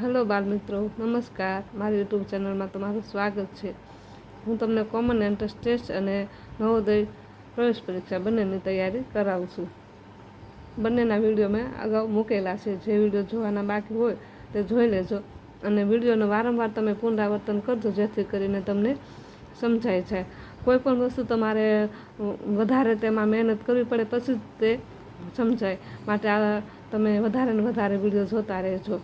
Hello બાળમિત્રો નમસ્કાર. મારી યુટ્યુબ ચેનલમાં તમારું સ્વાગત છે. હું તમને કોમન એન્ટ્રન્સ ટેસ્ટ અને નવોદય પ્રવેશ પરીક્ષા બંનેની તૈયારી કરાવું છું. બંનેના વીડિયો મેં અગાઉ મૂકેલા છે. જે વીડિયો જોવાના બાકી હોય તે જોઈ લેજો અને વિડીયોનો વારંવાર તમે પુનરાવર્તન કરજો, જેથી કરીને તમને સમજાય છે. કોઈ પણ વસ્તુ તમારે વધારે તેમાં મહેનત કરવી પડે પછી જ તે સમજાય. માટે આ તમે વધારે ને વધારે વીડિયો જોતા રહેજો.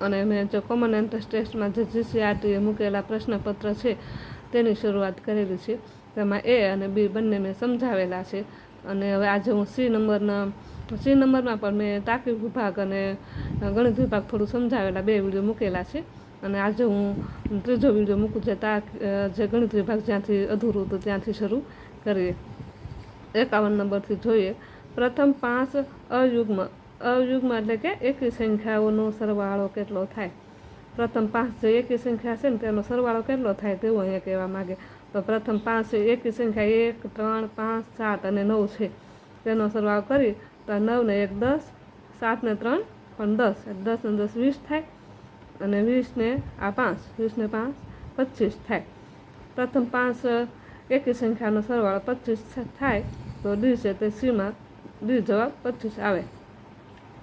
અને મેં જો કોમન એન્ટ્રન્સ ટેસ્ટમાં જે જીસીઆરટીએ મૂકેલા પ્રશ્નપત્ર છે, તેની શરૂઆત કરેલી છે. તેમાં એ અને બી બંને મેં સમજાવેલા છે. અને હવે આજે હું સી નંબરના સી નંબરમાં પણ મેં તાર્કિક વિભાગ અને ગણિત વિભાગ થોડું સમજાવેલા બે વીડિયો મૂકેલા છે. અને આજે હું ત્રીજો વીડિયો મૂકું જે તાર્ક જે ગણિત વિભાગ જ્યાંથી અધૂરું હતું ત્યાંથી શરૂ કરીએ. એકાવન નંબરથી જોઈએ. પ્રથમ પાંચ અયુગ્મ અયુગ્મ એટલે કે એકી સંખ્યાઓનો સરવાળો કેટલો થાય? પ્રથમ પાંચ જે એકી સંખ્યા છે ને તેનો સરવાળો કેટલો થાય તેવું અહીંયા કહેવા માગે. તો પ્રથમ પાંચ એકી સંખ્યા એક, ત્રણ, પાંચ, સાત અને નવ છે. તેનો સરવાળો કરી તો નવ ને એક, દસ, સાત ને ત્રણ, પણ દસ. દસ ને દસ વીસ થાય અને વીસને આ પાંચ વીસને પાંચ પચીસ થાય. પ્રથમ પાંચ એકી સંખ્યાનો સરવાળો પચીસ થાય તો ડી છે તે સીમાં ડી જવાબ પચીસ આવે.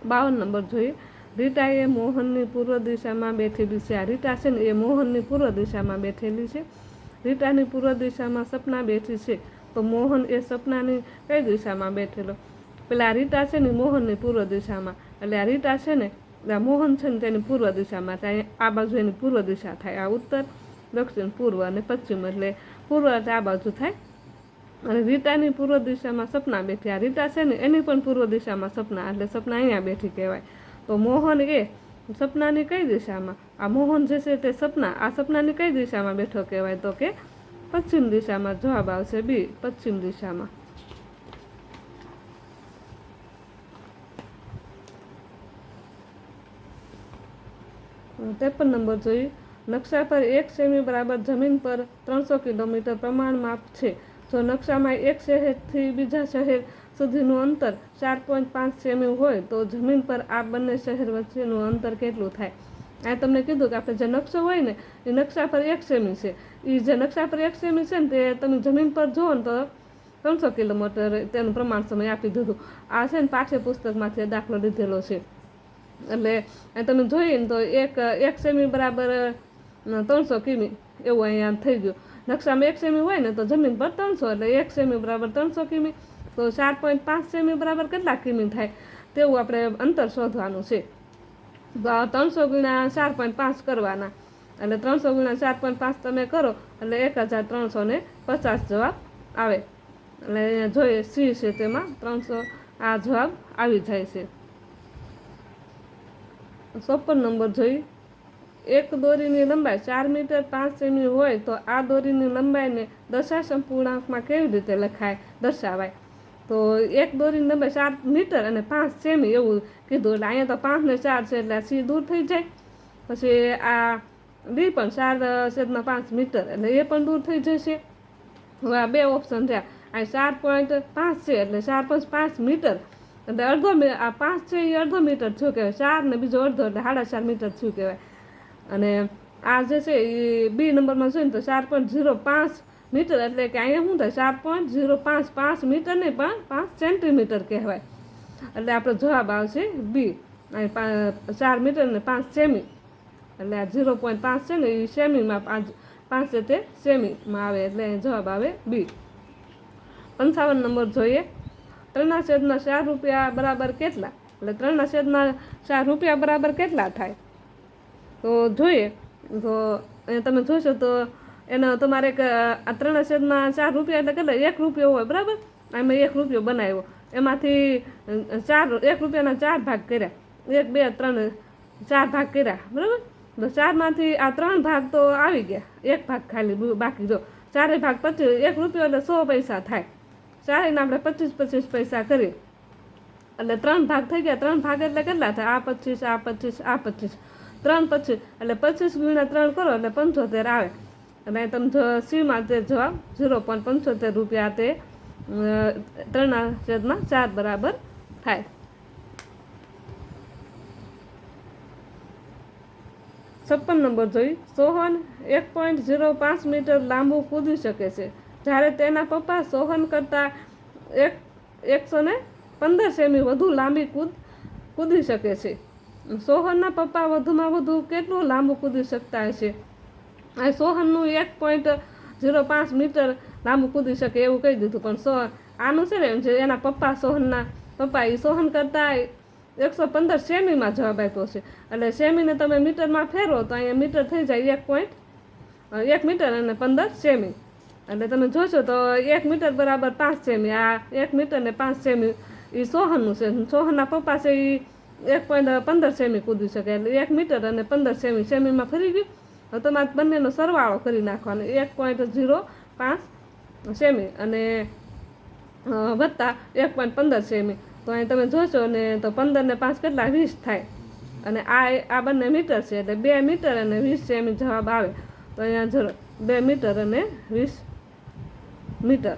બાવન નંબર જોઈએ. રીટા એ મોહનની પૂર્વ દિશામાં બેઠેલી છે. આ રીટા છે ને એ મોહનની પૂર્વ દિશામાં બેઠેલી છે. રીટાની પૂર્વ દિશામાં સપના બેઠી છે. તો મોહન એ સપનાની કઈ દિશામાં બેઠેલો? પેલા રીટા છે ને મોહનની પૂર્વ દિશામાં. એટલે આ રીટા છે ને મોહન છે ને તેની પૂર્વ દિશામાં થાય. આ બાજુ એની પૂર્વ દિશા થાય. આ ઉત્તર, દક્ષિણ, પૂર્વ અને પશ્ચિમ. એટલે પૂર્વ આ બાજુ થાય. અને રીટાની પૂર્વ દિશામાં સપના બેઠી. આ રીટા છે ને, એની પણ પૂર્વ દિશામાં સપના, એટલે સપના અહીંયા બેઠી કહેવાય. તો મોહન એ સપનાની કઈ દિશામાં? આ મોહન જે છે તે સપના, આ સપનાની કઈ દિશામાં બેઠો કહેવાય? તો કે પશ્ચિમ દિશામાં. જવાબ આવશે બી, પશ્ચિમ દિશામાં. ત્રેપન નંબર જોયું નકશા પર એક સેમી બરાબર જમીન પર ત્રણસો કિલોમીટર પ્રમાણ માપ છે. જો નકશામાં એક શહેરથી બીજા શહેર સુધીનું અંતર ચાર પોઈન્ટ પાંચ સેમી હોય તો જમીન પર આ બંને શહેર વચ્ચેનું અંતર કેટલું થાય? આ તમને કીધું કે આપણે જે નકશો હોય ને, એ નકશા પર એક સેમી છે. એ જે નકશા પર એક સેમી છે ને, તે તમે જમીન પર જુઓ ને તો ત્રણસો કિલોમીટર તેનું પ્રમાણ સમય આપી દીધું. આ છે ને પાઠ્યપુસ્તકમાંથી દાખલો લીધેલો છે. એટલે તમે જોઈએ ને તો એક એક સેમી બરાબર ત્રણસો કિમી એવું અહીંયા થઈ ગયું. નકશામાં એક સેમી હોય ને તો જમીન પર ત્રણસો, એટલે એક સેમી બરાબર ત્રણસો કિમી. તો ચાર પોઈન્ટ પાંચ સેમી બરાબર કેટલા કિમી થાય? તેવું આપણે અંતર શોધવાનું છે. ત્રણસો ગુણ્યા ચાર પોઈન્ટ પાંચ કરવાના. એટલે ત્રણસો ગુણ્યા ચાર પોઈન્ટ પાંચ તમે કરો, એટલે એક હજાર ત્રણસો ને પચાસ જવાબ આવે. એટલે જોઈએ સી છે તેમાં, ત્રણસો, આ જવાબ આવી જાય છે. ચોપન નંબર જોઈ એક દોરીની લંબાઈ ચાર મીટર પાંચ સેમી હોય તો આ દોરીની લંબાઈને દશાંશ સંપૂર્ણાંકમાં કેવી રીતે લખાય, દર્શાવાય? તો એક દોરીની લંબાઈ ચાર મીટર અને પાંચ સેમી એવું કીધું એટલે અહીંયા તો પાંચ ને ચાર છે એટલે સી દૂર થઈ જાય. પછી આ ડી પણ ચાર છેદમાં પાંચ મીટર એટલે એ પણ દૂર થઈ જશે. હવે આ બે ઓપ્શન થયા આ ચાર પોઈન્ટ પાંચ છે એટલે ચાર પાંચ પાંચ મીટર. એટલે અડધો આ પાંચ છે એ અડધો મીટર થયું કહેવાય? ચાર ને બીજો અડધો એટલે સાડા ચાર મીટર થયું કહેવાય? અને આ જે છે એ બી નંબરમાં જોઈએ તો ચાર પોઈન્ટ ઝીરો પાંચ મીટર એટલે કે અહીંયા શું થાય? ચાર પોઈન્ટ ઝીરો પાંચ પાંચ મીટર નહીં પણ પાંચ સેન્ટીમીટર કહેવાય. એટલે આપણો જવાબ આવશે બી ચાર મીટર ને પાંચ સેમી એટલે આ ઝીરો પોઈન્ટ પાંચ છે ને એ સેમીમાં પાંચ પાંચ તે સેમીમાં આવે એટલે જવાબ આવે બી પંચાવન નંબર જોઈએ. ત્રણના છેદના ચાર રૂપિયા બરાબર કેટલા? એટલે ત્રણના છેદના ચાર રૂપિયા બરાબર કેટલા થાય? તો જોઈએ. તો તમે જોશો તો એનો તમારે એક, આ ત્રણ છેદમાં ચાર રૂપિયા એટલે કેટલા? એક રૂપિયો હોય, બરાબર? આમાં એક રૂપિયો બનાવ્યો. એમાંથી ચાર, એક રૂપિયાના ચાર ભાગ કર્યા. એક, બે, ત્રણ ચાર ભાગ કર્યા, બરાબર? તો ચારમાંથી આ ત્રણ ભાગ તો આવી ગયા. એક ભાગ ખાલી બાકી જો. ચારે ભાગ પચીસ, એક રૂપિયો એટલે સો પૈસા થાય. ચારેને આપણે પચીસ પચીસ પૈસા કરીએ. એટલે ત્રણ ભાગ થઈ ગયા. ત્રણ ભાગ એટલે કેટલા થાય? આ પચીસ આ પચીસ આ પચીસ. ત્રણ પચીસ, એટલે પચીસ ગુણ્યા ત્રણ કરો એટલે પંચોતેર આવે. અને તમે સીમાં તે જવાબ ઝીરો પોઈન્ટ પંચોતેર રૂપિયા તે ત્રણના છેદમાં ચાર બરાબર થાય. છપ્પન નંબર જોઈ સોહન એક પોઈન્ટ ઝીરો પાંચ મીટર લાંબુ કૂદી શકે છે. જ્યારે તેના પપ્પા સોહન કરતાં એક, એકસો ને પંદર સેમી વધુ લાંબી કૂદ, કૂદી શકે છે. સોહનના પપ્પા વધુમાં વધુ કેટલું લાંબુ કૂદી શકતા હશે? આ સોહનનું એક પોઈન્ટ ઝીરો પાંચ મીટર લાંબુ કૂદી શકે એવું કહી દીધું. પણ સો આનું છે ને, જે એના પપ્પા સોહનના પપ્પા એ સોહન કરતાં એકસો પંદર સેમીમાં જવાબ આપ્યો છે. એટલે સેમીને તમે મીટરમાં ફેરવો તો અહીંયા મીટર થઈ જાય એક પોઈન્ટ એક મીટર અને પંદર સેમી. એટલે તમે જોશો તો એક મીટર બરાબર પાંચ સેમી. આ એક મીટર ને પાંચ સેમી એ સોહનનું છે. સોહનના પપ્પા છે એ એક પોઈન્ટ પંદર સેમી કૂદી શકે એટલે એક મીટર અને પંદર સેમી સેમીમાં ફરી ગયું. તમારે બંનેનો સરવાળો કરી નાખવાનો. એક પોઈન્ટ ઝીરો પાંચ સેમી અને વત્તા એક પોઈન્ટ પંદર સેમી. તો અહીં તમે જોશો ને તો પંદર ને પાંચ કેટલા વીસ થાય. અને આ આ બંને મીટર છે એટલે બે મીટર અને વીસ સેમી જવાબ આવે. તો અહીંયા જરો બે મીટર અને વીસ મીટર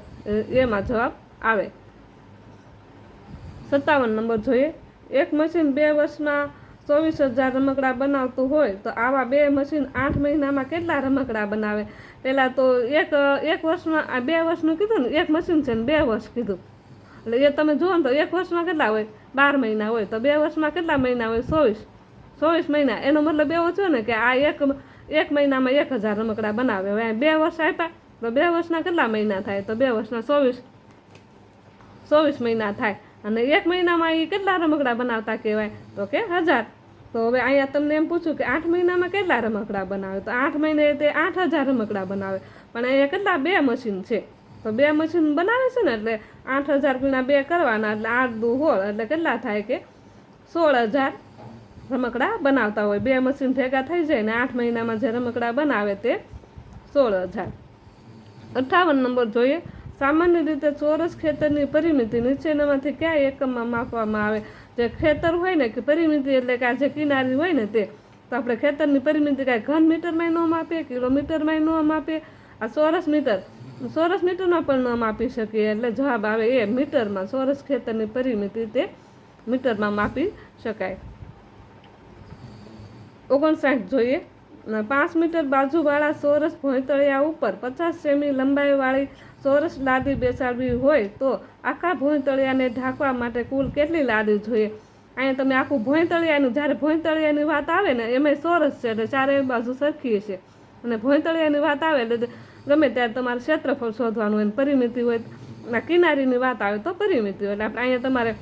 એમાં જવાબ આવે. સત્તાવન નંબર જોઈએ. એક મશીન બે વર્ષમાં ચોવીસ હજાર રમકડા બનાવતું હોય તો આવા બે મશીન આઠ મહિનામાં કેટલા રમકડા બનાવે? પહેલાં તો એક એક વર્ષમાં, આ બે વર્ષનું કીધું ને, એક મશીન છે ને બે વર્ષ કીધું. એટલે એ તમે જુઓ ને તો એક વર્ષમાં કેટલા હોય? બાર મહિના હોય. તો બે વર્ષમાં કેટલા મહિના હોય? ચોવીસ. ચોવીસ મહિના. એનો મતલબ એવો છે ને કે આ એક એક મહિનામાં એક હજાર રમકડા બનાવે. હવે બે વર્ષ આપ્યા, તો બે વર્ષના કેટલા મહિના થાય? તો બે વર્ષના ચોવીસ. ચોવીસ મહિના થાય. અને એક મહિનામાં એ કેટલા રમકડા બનાવતા કહેવાય? તો કે હજાર. તો હવે અહીંયા તમને એમ પૂછ્યું કે આઠ મહિનામાં કેટલા રમકડા બનાવે? તો આઠ મહિને તે આઠ હજાર રમકડા બનાવે. પણ અહીંયા કેટલા બે મશીન છે? તો બે મશીન બનાવે છે ને એટલે આઠ હજાર ગુણ્યા બે કરવાના એટલે આઠ દુ હોળ એટલે કેટલા થાય કે? સોળ હજાર રમકડા બનાવતા હોય. બે મશીન ભેગા થઈ જાય ને આઠ મહિનામાં જે રમકડા બનાવે તે સોળ હજાર. અઠ્ઠાવન નંબર જોઈએ. સામાન્ય રીતે ચોરસ ખેતરની પરિમિતિ નીચેનામાંથી કયા એકમમાં માપવામાં આવે. જે ખેતર હોય ને, કે પરિમિતિ એટલે કે આ જે કિનારી હોય ને તે, તો આપણે ખેતરની પરિમિતિ કાંઈ ઘન મીટરમાં ન માપીએ કિલોમીટરમાં ન માપીએ. આ ચોરસ મીટર, ચોરસ મીટરમાં પણ ન માપી શકીએ, એટલે જવાબ આવે એ મીટરમાં, ચોરસ ખેતરની પરિમિતિ તે મીટરમાં માપી શકાય. ઓગણસાઠ જોઈએ. પાંચ મીટર બાજુવાળા ચોરસ ભોંયતળિયા ઉપર પચાસ સેમી લંબાઈવાળી ચોરસ લાદી બેસાડવી હોય તો આખા ભોંયતળિયાને ઢાંકવા માટે કુલ કેટલી લાદી જોઈએ? અહીંયા તમે આખું ભોંયતળિયાનું, જ્યારે ભોંયતળિયાની વાત આવે ને એમાં ચોરસ છે, એટલે ચારે બાજુ સરખી છે અને ભોંયતળિયાની વાત આવે એટલે ગમે ત્યારે તમારે ક્ષેત્રફળ શોધવાનું હોય પરિમિતિ હોય ના કિનારીની વાત આવે તો પરિમિતિ હોય. એટલે આપણે અહીંયા તમારે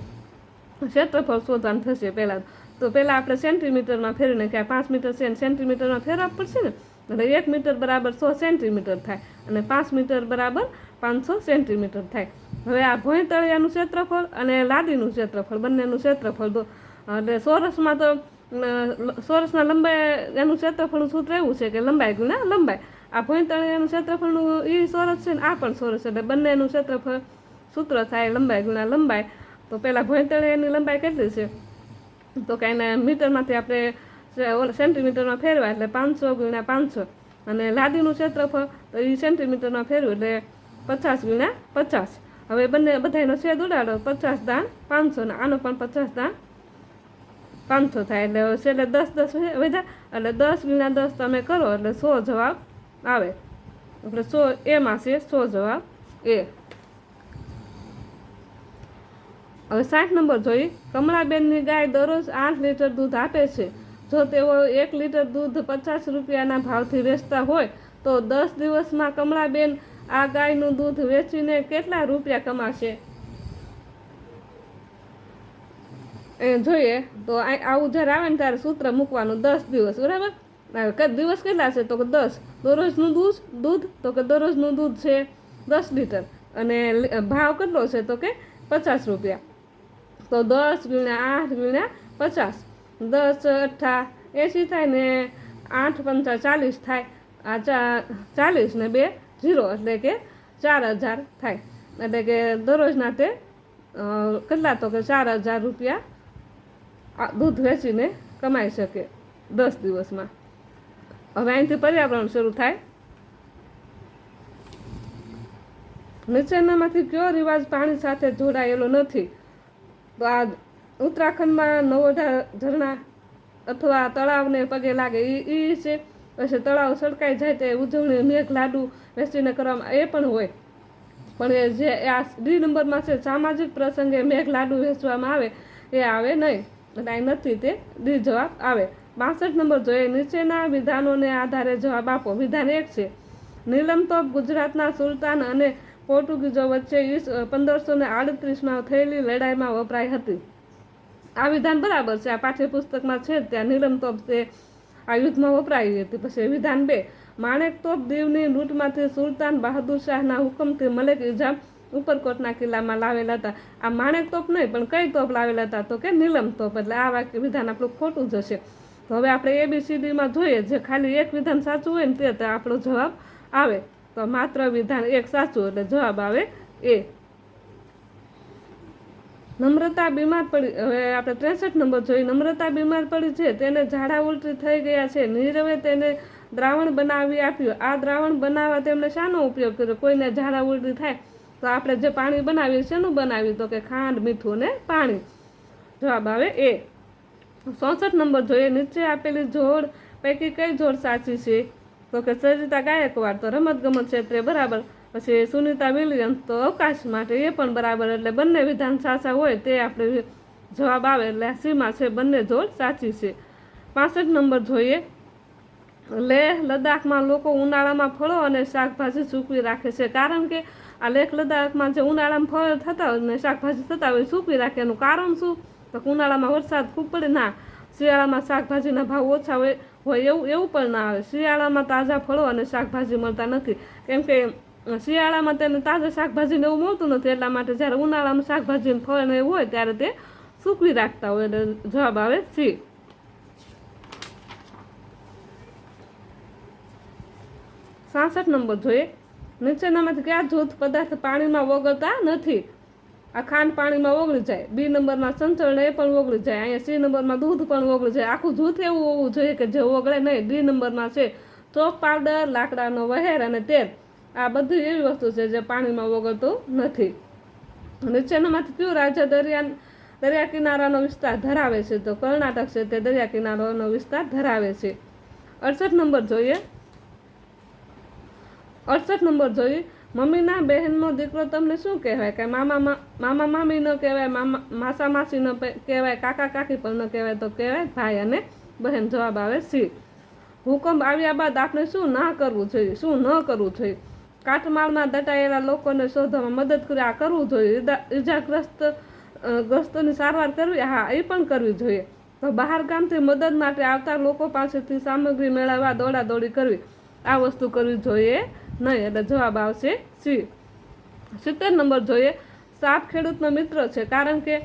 ક્ષેત્રફળ શોધવાનું થશે પહેલાં તો. પહેલાં આપણે સેન્ટીમીટરમાં ફેરવીને કે પાંચ મીટર છે સેન્ટીમીટરમાં ફેરવવા પડશે ને? એટલે એક મીટર બરાબર સો સેન્ટીમીટર થાય. અને પાંચ મીટર બરાબર પાંચસો સેન્ટીમીટર થાય. હવે આ ભોંયતળિયાનું ક્ષેત્રફળ અને લાદીનું ક્ષેત્રફળ, બંનેનું ક્ષેત્રફળ તો, એટલે સોરસમાં તો સોરસના લંબાઈ, એનું ક્ષેત્રફળનું સૂત્ર એવું છે કે લંબાઈ ગુણ્યા લંબાઈ. આ ભોંયતળિયાનું ક્ષેત્રફળનું એ સોરસ છે ને આ પણ સોરસ એટલે બંનેનું ક્ષેત્રફળ સૂત્ર થાય લંબાઈ ગુણ્યા લંબાઈ. તો પહેલાં ભોંયતળિયાની લંબાઈ કેટલી છે? તો કે એને મીટરમાંથી આપણે સેન્ટીમીટરમાં ફેરવા એટલે પાંચસો ગુણ્યા પાંચસો. અને લાદીનું ક્ષેત્રફળ તો એ સેન્ટીમીટરમાં ફેરવું એટલે પચાસ ગુણ્યા પચાસ. હવે બંને બધાનો છેદ ઉડાડો, પચાસ દાન પાંચસો ને આનો પણ પચાસ દાણ પાંચસો થાય. એટલે છેલ્લે દસ દસ વધ્યા. એટલે દસ ગુણ્યા દસ તમે કરો, એટલે સો જવાબ આવે. એટલે સો એમાં છે, સો જવાબ એ. હવે સાઠ નંબર જોઈ. કમળાબેનની ગાય દરરોજ આઠ લીટર દૂધ આપે છે. જો તેઓ એક લીટર દૂધ પચાસ રૂપિયાના ભાવથી વેચતા હોય, તો દસ દિવસમાં કમળાબેન આ ગાયનું દૂધ વેચીને કેટલા રૂપિયા કમાશે? એ જોઈએ. તો આવું જ્યારે આવે ને ત્યારે સૂત્ર મૂકવાનું દસ દિવસ, બરાબર? દિવસ કેટલા છે? તો કે દસ. દરરોજનું દૂધ દૂધ, તો કે દરરોજનું દૂધ છે દસ લીટર. અને ભાવ કેટલો છે? તો કે પચાસ રૂપિયા. તો દસ ગુણ્યા આઠ ગુણ્યા પચાસ. દસ અઠ્ઠા એંસી થાય ને આઠ પંચા ચાલીસ થાય. આ ચાલીસ ને બે ઝીરો એટલે કે ચાર હજાર થાય. એટલે કે દરરોજના તે કેટલા તો કે ચાર હજાર રૂપિયા દૂધ વેચીને કમાઈ શકે દસ દિવસમાં. હવે અહીંથી પર્યાવરણ શરૂ થાય. નીચેનામાંથી કયો રિવાજ પાણી સાથે જોડાયેલો નથી? તો આ ઉત્તરાખંડમાં નવોઢા ઝરણા અથવા તળાવને પગે લાગે એ છે. પછી તળાવ સળકાઈ જાય તે ઉજવણી મેઘ, લાડુ વેચીને કરવામાં એ પણ હોય. પણ એ જે આ ડી નંબરમાં છે, સામાજિક પ્રસંગે મેઘ, લાડુ વેચવામાં આવે, એ આવે નહીં. અહીં નથી તે ડી જવાબ આવે. બાસઠ નંબર જોઈએ નીચેના વિધાનોને આધારે જવાબ આપો. વિધાન એક છે. નીલમ તોપ ગુજરાતના સુલતાન અને પોર્ટુગીઝો વચ્ચે ઈસ પંદરસો ને આડત્રીસમાં થયેલી લડાઈમાં વપરાઈ હતી. આ વિધાન બરાબર છે. આ પાઠ્યપુસ્તકમાં છે ત્યાં નીલમ તોપ તે આ યુદ્ધમાં વપરાઈ હતી પછી વિધાન બે. માણેક તોપ દેવની લૂંટમાંથી સુલતાન બહાદુર શાહના હુકમથી મલેક ઇજામ ઉપરકોટના કિલ્લામાં લાવેલા હતા. આ માણેક તોપ નહીં, પણ કઈ તોપ લાવેલા હતા? તો કે નીલમ તોપ. એટલે આ વાક્ય વિધાન આપણું ખોટું જશે તો હવે આપણે એબીસીડીમાં જોઈએ. જે ખાલી એક વિધાન સાચું હોય ને તે, તો આપણો જવાબ આવે. તો માત્ર વિધાન એક સાચું, એટલે જવાબ આવે એ નમ્રતા બીમાર પડી હવે આપણે ત્રેસઠ નંબર જોઈએ નમ્રતા બીમાર પડી છે. તેને ઝાડા ઉલટી થઈ ગયા છે. નીરવે તેને દ્રાવણ બનાવી આપ્યું. આ દ્રાવણ બનાવવા તેમણે શાનો ઉપયોગ કર્યો? કોઈને ઝાડા ઉલટી થાય તો આપણે જે પાણી બનાવીએ શેનું બનાવ્યું તો કે ખાંડ, મીઠું ને પાણી. જવાબ આવે એ. ચોસઠ નંબર જોઈએ. નીચે આપેલી જોડ પૈકી કઈ જોડ સાચી છે? તો કે સરિતા ગાયકવાડ. તો રમતગમત ક્ષેત્રે બરાબર. પછી સુનિતા વિલિયમ્સ તો અવકાશ માટે એ પણ બરાબર એટલે બંને વિધાન સાચા હોય તે આપણે જવાબ આવે એટલે સીમા છે બંને જોડ સાચી છે. પાસઠ નંબર જોઈએ. લેહ લદ્દાખમાં લોકો ઉનાળામાં ફળો અને શાકભાજી સૂકવી રાખે છે. કારણ કે આ લેહ લદ્દાખમાં જે ઉનાળામાં ફળ થતા હોય ને શાકભાજી થતા હોય સૂકવી રાખે. એનું કારણ શું? તો ઉનાળામાં વરસાદ ખૂબ પડે ના. શિયાળામાં શાકભાજીના ભાવ ઓછા હોય હોય એવું એવું પણ ના આવે. શિયાળામાં તાજા ફળો અને શાકભાજી મળતા નથી. કેમ કે શિયાળામાં તેને તાજા શાકભાજીને એવું મળતું નથી, એટલા માટે જ્યારે ઉનાળામાં શાકભાજી ફળને ફળ એવું હોય ત્યારે તે સૂકવી રાખતા હોય એટલે જવાબ આવે સી સાસઠ નંબર જોઈએ. નીચેનામાંથી કયા જૂથ પદાર્થ પાણીમાં ઓગળતા નથી? આ ખાંડ પાણીમાં ઓગળી જાય. બી નંબરમાં સંચળ એ પણ ઓગળી જાય. અહીંયા સી નંબરમાં દૂધ પણ ઓગળી જાય. આખું જૂથ એવું હોવું જોઈએ કે જે ઓગળે નહીં. ડી નંબરમાં છે ચોક પાવડર, લાકડાનો વહેર અને તેલ. આ બધી એવી વસ્તુ છે જે પાણીમાં વગરતું નથી. નીચેનામાંથી કયું રાજ્ય દરિયા દરિયા કિનારાનો વિસ્તાર ધરાવે છે. તો કર્ણાટક છે તે દરિયા કિનારાનો વિસ્તાર ધરાવે છે. અડસઠ નંબર જોઈએ. અડસઠ નંબર જોઈએ. મમ્મીના બહેનનો દીકરો તમને શું કહેવાય? કે મામા મામા મામી ન કહેવાય, મામા, માસા માસી ન કહેવાય, કાકા કાકી પણ ન કહેવાય તો કહેવાય ભાઈ અને બહેન જવાબ આવે સી ભૂકંપ આવ્યા બાદ આપણે શું ના કરવું જોઈએ? શું ન કરવું જોઈએ? કાટમાળમાં દટાયેલા લોકોને શોધવામાં મદદ કરી, આ કરવું જોઈએ. ઈજા- ઈજાગ્રસ્ત ગ્રસ્તોની સારવાર કરવી, હા, એ પણ કરવી જોઈએ. તો બહાર ગામથી મદદ માટે આવતા લોકો પાસેથી સામગ્રી મેળવવા દોડાદોડી કરવી. આ વસ્તુ કરવી જોઈએ નહીં. એટલે જવાબ આવશે સી. સિત્તેર નંબર જોઈએ. સાપ ખેડૂતનો મિત્ર છે. કારણ કે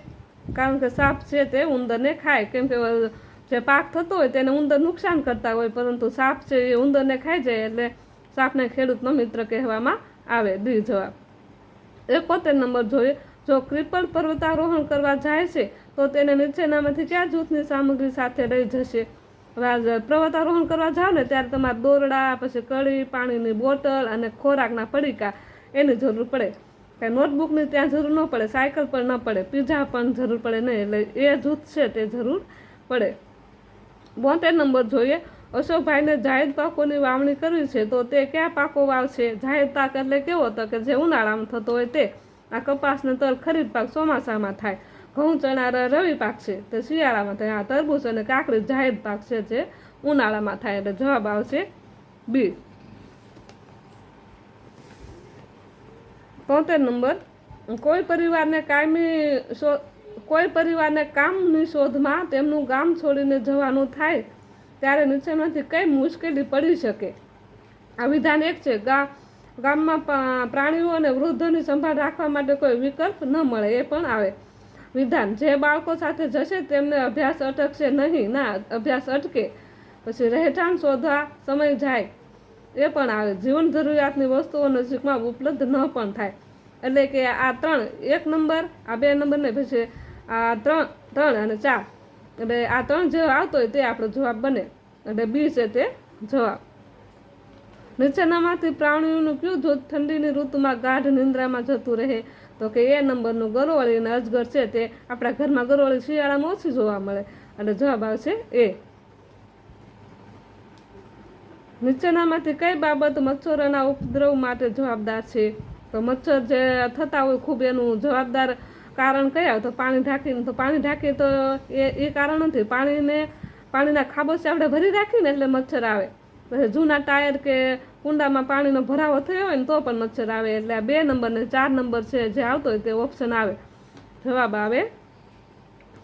કારણ કે સાપ છે તે ઉંદરને ખાય. કેમ કે જે પાક થતો હોય તેને ઉંદર નુકસાન કરતા હોય, પરંતુ સાપ છે એ ઉંદરને ખાઈ જાય એટલે સાપને ખેડૂતનો મિત્ર કહેવામાં આવે. ડી જવાબ એકોતેર નંબર જોઈએ જો ક્રિપલ પર્વતારોહણ કરવા જાય છે, તો તેને નીચેનામાંથી કયા જૂથની સામગ્રી સાથે લઈ જશે? પર્વતારોહણ કરવા જાઓ ને, ત્યારે તમારે દોરડા, પછી કળી પાણીની બોટલ અને ખોરાકના પડીકા એની જરૂર પડે. કાંઈ નોટબુકની ત્યાં જરૂર ન પડે, સાયકલ પણ ન પડે, પીઝા પણ જરૂર પડે નહીં. એટલે એ જૂથ છે તે જરૂર પડે. બોતેર નંબર જોઈએ. અશોકભાઈને જાહેર પાકોની વાવણી કરવી છે તો તે કયા પાકો વાવશે? જાહેર પાક એટલે કેવો તો કે જે ઉનાળામાં થતો હોય તે? આ કપાસને તલ ખરીફ પાક ચોમાસામાં થાય. ઘઉં, ચણા રવિ પાક છે. તે શિયાળામાં થાય. આ તરબૂચ અને કાકડી જાહેર પાક છે જે ઉનાળામાં થાય એટલે જવાબ આવશે બી. તોતેર નંબર. કોઈ પરિવારને કાયમી કોઈ પરિવારને કામની શોધમાં તેમનું ગામ છોડીને જવાનું થાય ત્યારે નીચેમાંથી કઈ મુશ્કેલી પડી શકે? આ વિધાન એક છે, ગા, ગામમાં પ્રાણીઓ અને વૃદ્ધોની સંભાળ રાખવા માટે કોઈ વિકલ્પ ન મળે, એ પણ આવે. વિધાન, જે બાળકો સાથે જશે તેમને અભ્યાસ અટકશે નહીં, ના, અભ્યાસ અટકે, પછી રહેઠાણ શોધવા સમય જાય, એ પણ આવે. જીવન જરૂરિયાતની વસ્તુઓ નજીકમાં ઉપલબ્ધ ન પણ થાય. એટલે કે આ ત્રણ, એક નંબર, આ બે નંબર ને પછી આ ત્રણ ત્રણ અને ચાર. એટલે આ ત્રણ જવાબ આવતો હોય તે આપણો જવાબ બને. એટલે બી છે તે જવાબ. નીચેનામાંથી પ્રાણીઓનું કયું જો ઠંડીની ઋતુમાં ગાઢ નિંદ્રામાં જતું રહે? તો કે એ નંબરનું ગરોવાળી અને અજગર છે તે આપણા ઘરમાં ગરોવાળી શિયાળામાં ઓછી જોવા મળે. અને જવાબ આવશે એ. નીચેનામાંથી કઈ બાબત મચ્છરોના ઉપદ્રવ માટે જવાબદાર છે? તો મચ્છર જે થતા હોય ખૂબ એનું જવાબદાર કારણ કયા? તો પાણી ઢાંકીને, તો પાણી ઢાંકી તો એ એ કારણ નથી. પાણીને, પાણીના ખાબોચી આપણે ભરી રાખીને એટલે મચ્છર આવે. પછી જૂના ટાયર કે કુંડામાં પાણીનો ભરાવો થયો હોય ને તો પણ મચ્છર આવે. એટલે આ બે નંબર ને ચાર નંબર છે જે આવતો હોય તે ઓપ્શન આવે. જવાબ આવે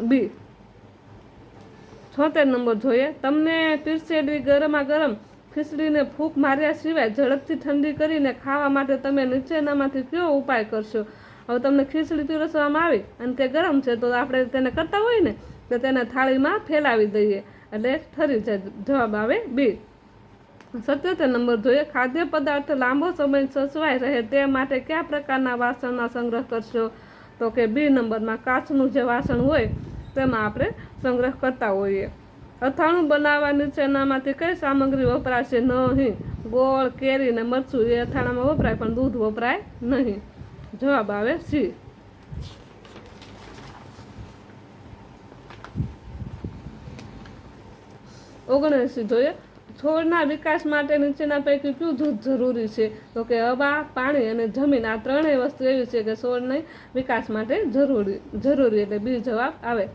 બી. છોતેર નંબર જોઈએ. તમને પીરસેલી ગરમા ગરમ ખીચડીને ફૂંક માર્યા સિવાય ઝડપથી ઠંડી કરીને ખાવા માટે તમે નીચેનામાંથી કયો ઉપાય કરશો? હવે તમને ખીચડી પીરસવામાં આવી અને તે ગરમ છે, તો આપણે તેને કરતા હોય ને, તો તેને થાળીમાં ફેલાવી દઈએ. એટલે ઠરી જાય. જવાબ આવે બી. સત્યોતેર નંબર જોઈએ, ખાદ્ય પદાર્થ લાંબો સમય સચવાઈ રહે તે માટે કયા પ્રકારના વાસણના સંગ્રહ કરશો? તો કે બી નંબરમાં કાચનું જે વાસણ હોય, તેમાં આપણે સંગ્રહ કરતા હોઈએ. અથાણું બનાવવાની છે, એનામાંથી કઈ સામગ્રી વપરાશે નહીં? ગોળ, કેરી ને મરચું, એ અથાણામાં વપરાય, પણ દૂધ વપરાય નહીં. જવાબ આવે સી ઓગણસી જોઈએ. છોડના વિકાસ માટે નીચેના પૈકી કયું જૂથ જરૂરી છે? તો કે હવા, પાણી અને જમીન, આ ત્રણેય વસ્તુ એવી છે કે છોડને વિકાસ માટે જરૂરી જરૂરી એટલે બી જવાબ આવે.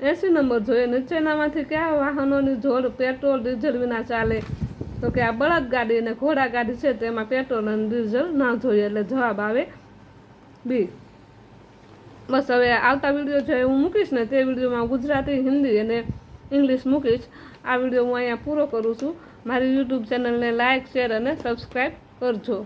એંસી નંબર, જોઈએ. નીચેનામાંથી કયા વાહનોની જોડ પેટ્રોલ, ડીઝલ વિના ચાલે? તો કે આ બળદ ગાડી અને ઘોડા ગાડી છે, તેમાં પેટ્રોલ અને ડીઝલ ના જોઈએ એટલે જવાબ આવે બી. બસ હવે આવતા વીડિયો જે હું મૂકીશ ને તે વિડીયોમાં ગુજરાતી, હિન્દી અને ઇંગ્લિશ મૂકીશ. આ વીડિયો હું અહીંયા પૂરો કરું છું. મારી યુટ્યુબ ચેનલને લાઇક શેર અને સબસ્ક્રાઈબ કરજો.